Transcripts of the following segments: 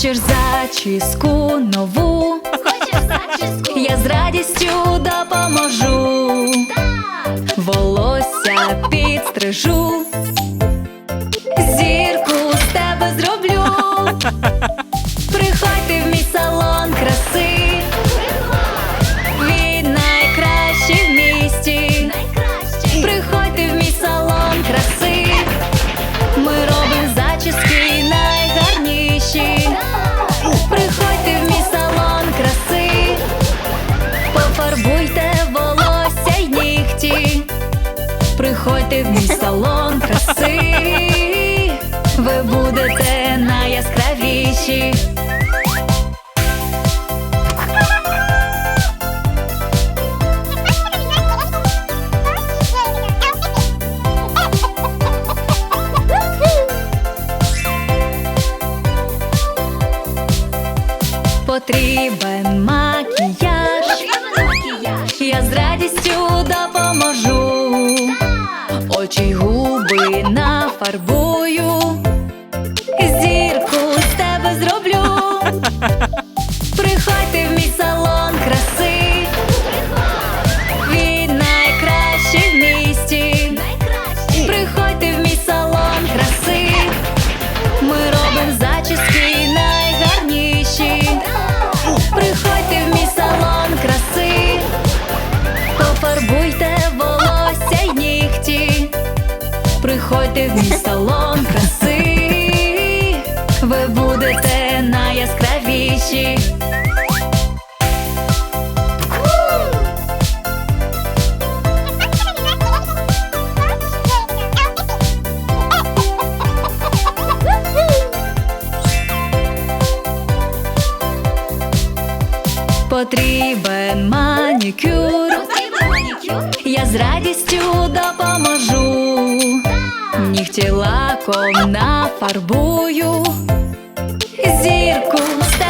Хочеш зачіску нову? Хочеш зачіску? Я з радістю допоможу. Так! Волосся підстрижу. Зірку з тебе зроблю. прийти в мій салон краси, ви будете найяскравіші. de rua. прийти в мій салон краси, ви будете найяскравіші. Потрібен манікюр, я з радістю допоможу нігті лаком нафарбую, зірку стелю.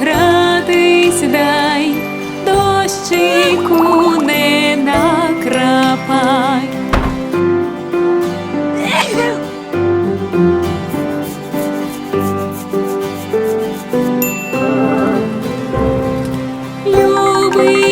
Погратись дай, дощику не накрапай. Любий